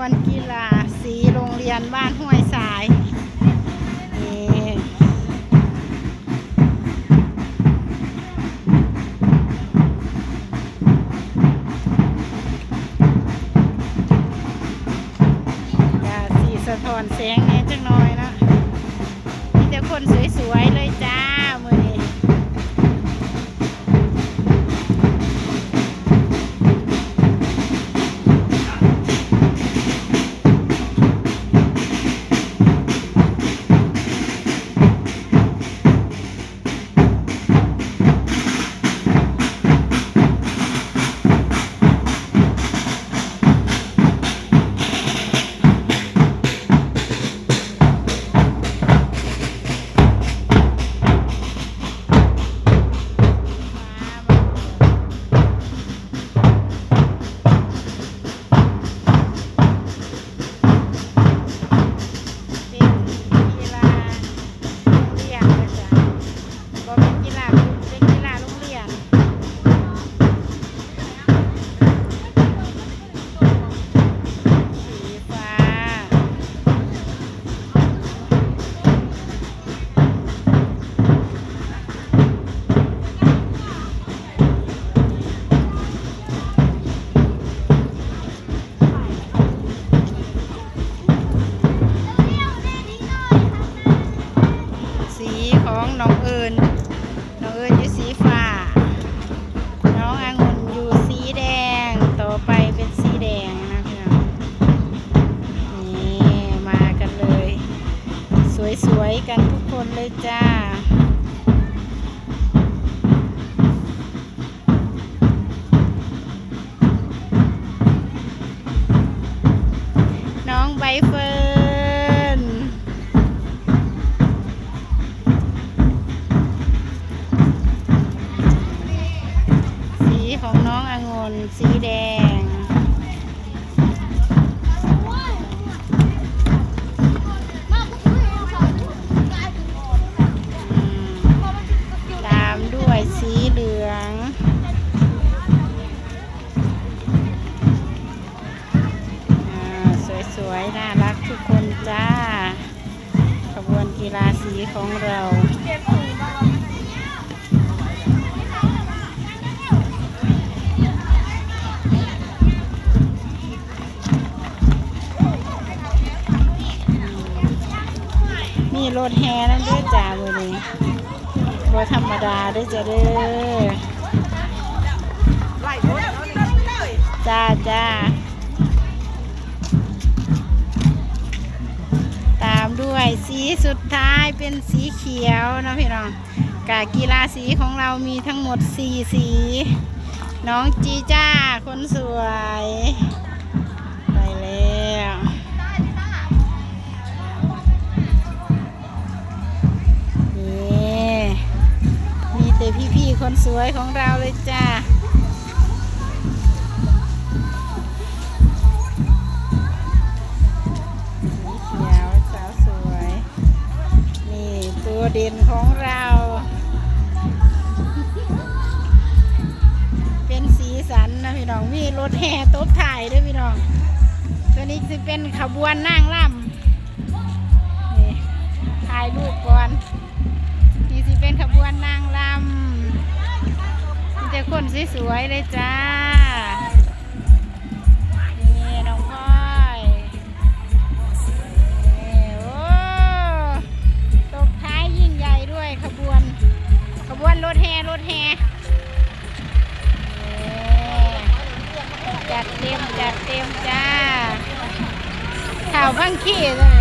วนกีฬาสีโรงเรียนบ้านห้วยสายนี่จ้าสีสะท้อนแสงแหน่จังน้อยนะมีแต่คนสวย อิญน้องเอิญอยู่สีฟ้า น้ององุ่นอยู่สีแดง ต่อไปเป็นสีแดงนะพี่น้องนี่มากันเลย สวยๆกันทุกคนเลยจ้า ของน้ององุ่นสีแดง ตามด้วยสีเหลืองอ่าสวยๆ น่ารักทุกคนจ้า ขบวนกีฬาสีของเรา รถแห่นั่นด้วยจ้ามือนี้บ่ธรรมดาด้วยจ้าเด้อจ้าจ้าตามด้วยสีสุดท้ายเป็นสีเขียวนะพี่น้องกากีฬาสีของเรามีทั้งหมดสีสี น้องจีจ้า คนสวย คนสวยของเราเลยจ้าสีเขียวสาวสวยนี่ตัวเด่นของเรา เป็นสีสันนะพี่น้อง มีรถแห่ตบถ่ายด้วยพี่น้อง ตัวนี้จะเป็นขบวนนั่งล่ำนี่ถ่ายรูปก่อนนี่สิเป็นขบวน สวยๆเลยจ้า นี่น้องพลอยนี่โอ้ตบท้ายยิ่งใหญ่ด้วยขบวน ขบวนรถแห่รถแห่จัดเต็มจัดเต็มจ้าข่าวพังขี้เลย